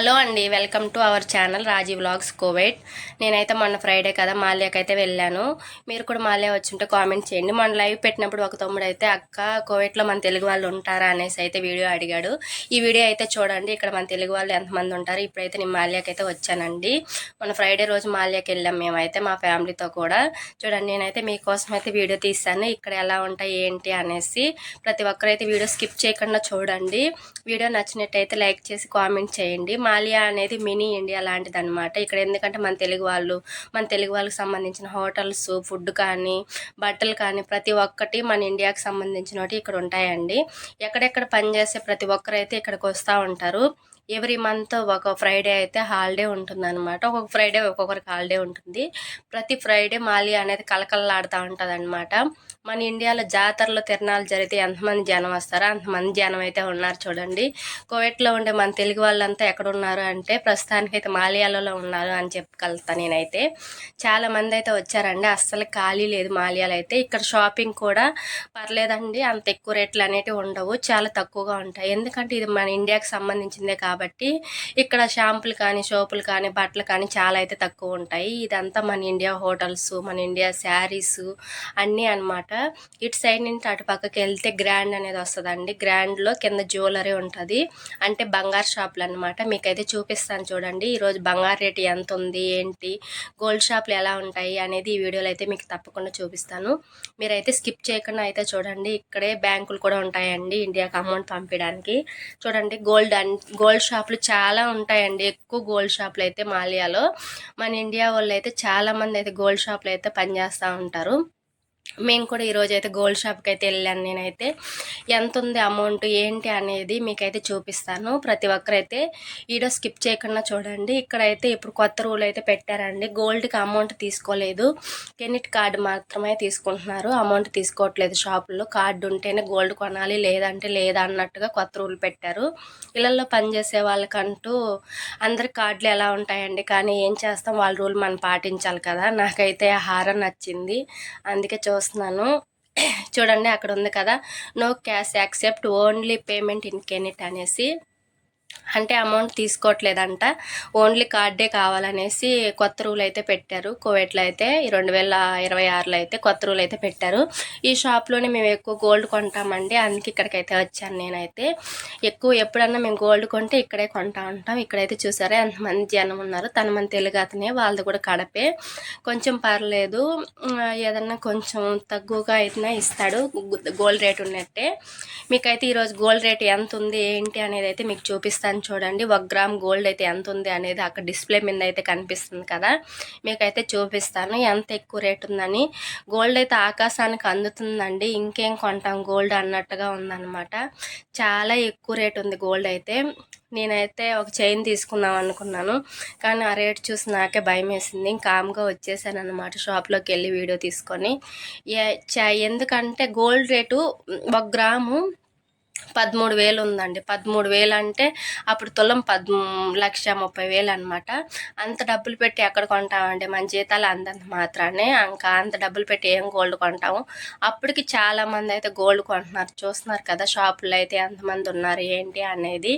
Hello అండి welcome to our channel Raji vlogs covid నేనైతే మొన్న ఫ్రైడే కదా మాల్యాకైతే వెళ్ళాను. మీరు కూడా మాల్యా వచ్చుంటే కామెంట్ చేయండి. మొన్న లైవ్ పెట్టినప్పుడు ఒక తమ్ముడు అయితే అక్క కోవిడ్లో మన తెలుగు వాళ్ళు ఉంటారా? అనేసి అయితే వీడియో అడిగాడు. ఈ వీడియో అయితే చూడండి ఇక్కడ మన తెలుగు వాళ్ళు ఎంతమంది ఉంటారు. ఇప్పుడైతే నేను మాల్యాకైతే వచ్చానండి. మొన్న ఫ్రైడే రోజు మాల్యాకి వెళ్ళాం మేమైతే మా ఫ్యామిలీతో కూడా. చూడండి నేనైతే మీకోసం అయితే వీడియో తీస్తాను ఇక్కడ ఎలా ఉంటాయి ఏంటి అనేసి ప్రతి ఒక్కరైతే వీడియో స్కిప్ చేయకుండా చూడండి. వీడియో నచ్చినట్టయితే లైక్ చేసి కామెంట్ చేయండి. మాలియా అనేది మినీ ఇండియా లాంటిది అనమాట ఇక్కడ ఎందుకంటే మన తెలుగు వాళ్ళు మన తెలుగు వాళ్ళకి సంబంధించిన హోటల్స్ ఫుడ్ కానీ బట్టలు కానీ ప్రతి ఒక్కటి మన ఇండియాకి సంబంధించినవి ఇక్కడ ఉంటాయండి. ఎక్కడెక్కడ పనిచేసే ప్రతి ఒక్కరైతే ఇక్కడికి వస్తూ ఉంటారు. ఎవ్రీ మంత్ ఒక ఫ్రైడే అయితే హాలిడే ఉంటుంది అనమాట ఒక్కొక్క ఫ్రైడే ఒక్కొక్కరికి హాలిడే ఉంటుంది. ప్రతి ఫ్రైడే మాలి అనేది కలకలలాడుతూ ఉంటుంది అనమాట మన ఇండియాలో జాతరలో తిరణాలు జరిగితే ఎంతమంది జనం వస్తారో అంతమంది జనం అయితే ఉన్నారు చూడండి. కోవిడ్లో ఉండే మన తెలుగు వాళ్ళంతా ఎక్కడ ఉన్నారు అంటే ప్రస్తుతానికి అయితే మాలియాలలో ఉన్నారు అని చెప్పగలుగుతాను నేనైతే. చాలా మంది అయితే వచ్చారండి. అస్సలు ఖాళీ లేదు మాలియాలో అయితే. ఇక్కడ షాపింగ్ కూడా పర్లేదండి. అంత ఎక్కువ రేట్లు అనేటివి ఉండవు. చాలా తక్కువగా ఉంటాయి. ఎందుకంటే ఇది మన ఇండియాకి సంబంధించిందే కాబట్టి కాబట్టి ఇక్కడ షాంపులు కానీ షోపులు కానీ బట్టలు కానీ చాలా అయితే తక్కువ ఉంటాయి. ఇదంతా మన ఇండియా హోటల్స్ మన ఇండియా శారీస్ అన్నీ అనమాట ఇటు సైడ్ నుంచి అటు పక్కకి వెళ్తే గ్రాండ్ అనేది వస్తుందండి. గ్రాండ్లో కింద జ్యువెలరీ ఉంటుంది. అంటే బంగారు షాపులు అనమాట మీకైతే చూపిస్తాను చూడండి. ఈరోజు బంగారు రేటు ఎంత ఉంది? ఏంటి? గోల్డ్ షాపులు ఎలా ఉంటాయి? అనేది ఈ వీడియోలో అయితే మీకు తప్పకుండా చూపిస్తాను. మీరైతే స్కిప్ చేయకుండా అయితే చూడండి. ఇక్కడే బ్యాంకులు కూడా ఉంటాయండి ఇండియాకి అమౌంట్ పంపించడానికి. చూడండి గోల్డ్ గోల్డ్ షాపులు చాలా ఉంటాయండి. ఎక్కువ గోల్డ్ షాపులు అయితే మాలియాలో. మన ఇండియా వాళ్ళు అయితే చాలామంది అయితే గోల్డ్ షాపులు అయితే పనిచేస్తూ ఉంటారు. మేము కూడా ఈరోజు అయితే గోల్డ్ షాప్కి అయితే వెళ్ళాను నేనైతే. ఎంత ఉంది అమౌంట్ ఏంటి అనేది మీకైతే చూపిస్తాను. ప్రతి ఒక్కరైతే వీడియో స్కిప్ చేయకుండా చూడండి. ఇక్కడైతే ఇప్పుడు కొత్త రూల్ అయితే పెట్టారండి. గోల్డ్కి అమౌంట్ తీసుకోలేదు. కెనిట్ కార్డు మాత్రమే తీసుకుంటున్నారు. అమౌంట్ తీసుకోవట్లేదు షాపుల్లో. కార్డు ఉంటేనే గోల్డ్ కొనాలి లేదంటే లేదా అన్నట్టుగా కొత్త రూల్ పెట్టారు. ఇళ్ళల్లో పనిచేసే వాళ్ళకంటూ అందరి కార్డులు ఎలా ఉంటాయండి? కానీ ఏం చేస్తాం? వాళ్ళ రూల్ మనం పాటించాలి కదా. నాకైతే హారం నచ్చింది. అందుకే చూస్తున్నాను. చూడండి అక్కడ ఉంది కదా. No cash accept only payment in కెనిట్ అనేసి. అంటే అమౌంట్ తీసుకోవట్లేదంట. ఓన్లీ కార్డే కావాలనేసి కొత్త రూల్ అయితే పెట్టారు. కోవిడ్లో అయితే రెండు వేల ఇరవై ఆరులో అయితే కొత్త రూల్ అయితే పెట్టారు. ఈ షాప్లోనే మేము ఎక్కువ గోల్డ్ కొంటామండి. అందుకే ఇక్కడికైతే వచ్చాను నేనైతే. ఎక్కువ ఎప్పుడన్నా మేము గోల్డ్ కొంటే ఇక్కడే కొంటా ఉంటాం. ఇక్కడైతే చూసారా ఎంతమంది జనం ఉన్నారు. తన మన తెలుగు అతనే వాళ్ళది కూడా కడపే. కొంచెం పర్లేదు. ఏదన్నా కొంచెం తక్కువగా అయితే ఇస్తాడు. గోల్డ్ రేట్ ఉన్నట్టే. మీకైతే ఈరోజు గోల్డ్ రేట్ ఎంత ఉంది ఏంటి అనేది అయితే మీకు చూపిస్తాను చూడండి. ఒక గ్రామ్ గోల్డ్ అయితే ఎంత ఉంది అనేది అక్కడ డిస్ప్లే మీద అయితే కనిపిస్తుంది కదా. మీకైతే చూపిస్తాను. ఎంత ఎక్కువ రేట్ ఉందని. గోల్డ్ అయితే ఆకాశానికి అందుతుందండి. ఇంకేం కొంటాం? గోల్డ్ అన్నట్టుగా ఉందన్నమాట. చాలా ఎక్కువ రేట్ ఉంది గోల్డ్ అయితే. నేనైతే ఒక చైన్ తీసుకుందాం అనుకున్నాను. కానీ ఆ రేట్ చూసి నాకే భయం వేసింది. కామ్గా వచ్చేసాను అనమాట షాప్లోకి వెళ్ళి వీడియో తీసుకొని. ఎందుకంటే గోల్డ్ రేటు ఒక గ్రాము పదమూడు వేలు ఉందండి. పదమూడు వేలు అంటే అప్పుడు తులం పద్ లక్ష ముప్పై వేలు అనమాట అంత డబ్బులు పెట్టి ఎక్కడ కొంటామండి? మన జీతాలు అంతంత మాత్రానే ఇంకా అంత డబ్బులు పెట్టి ఏం గోల్డ్ కొంటాము? అప్పటికి చాలామంది అయితే గోల్డ్ కొంటున్నారు. చూస్తున్నారు కదా షాపుల్లో అయితే ఎంతమంది ఉన్నారు ఏంటి అనేది.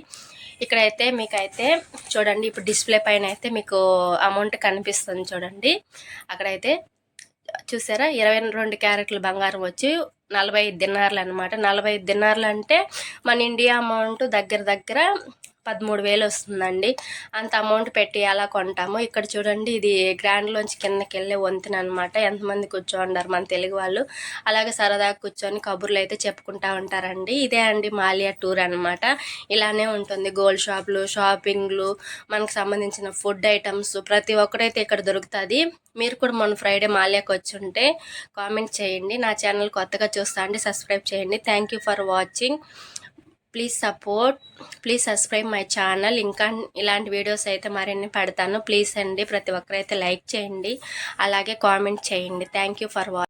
ఇక్కడైతే మీకైతే చూడండి ఇప్పుడు డిస్ప్లే పైన అయితే మీకు అమౌంట్ కనిపిస్తుంది చూడండి. అక్కడైతే చూసారా? ఇరవై రెండు క్యారెట్లు బంగారం వచ్చి నలభై ఐదు దినార్లు అనమాట నలభై ఐదు దినార్లు అంటే మన ఇండియా అమౌంట్ దగ్గర దగ్గర పదమూడు వేలు వస్తుందండి అంత అమౌంట్ పెట్టి అలా కొంటాము ఇక్కడ చూడండి ఇది గ్రాండ్లోంచి కిందకి వెళ్ళే వంతెన అనమాట ఎంతమంది కూర్చోండారు మన తెలుగు వాళ్ళు. అలాగే సరదాగా కూర్చొని కబుర్లు అయితే చెప్పుకుంటా ఉంటారండి. ఇదే అండి మాలియా టూర్ అనమాట. ఇలానే ఉంటుంది గోల్డ్ షాపులు షాపింగ్లు మనకు సంబంధించిన ఫుడ్ ఐటమ్స్. ప్రతి ఒక్కరైతే ఇక్కడ దొరుకుతుంది. మీరు కూడా మొన్న ఫ్రైడే మాలియాకి వచ్చి ఉంటే కామెంట్ చేయండి. నా ఛానల్ కొత్తగా చూస్తా అండి సబ్స్క్రైబ్ చేయండి. Thank you for watching. Please support please subscribe my channel ఇంకా ఇలాంటి వీడియోస్ అయితే మరిన్ని పెడతాను. ప్లీజ్ అండి ప్రతి ఒక్కరైతే లైక్ చేయండి. అలాగే కామెంట్ చేయండి. Thank for watching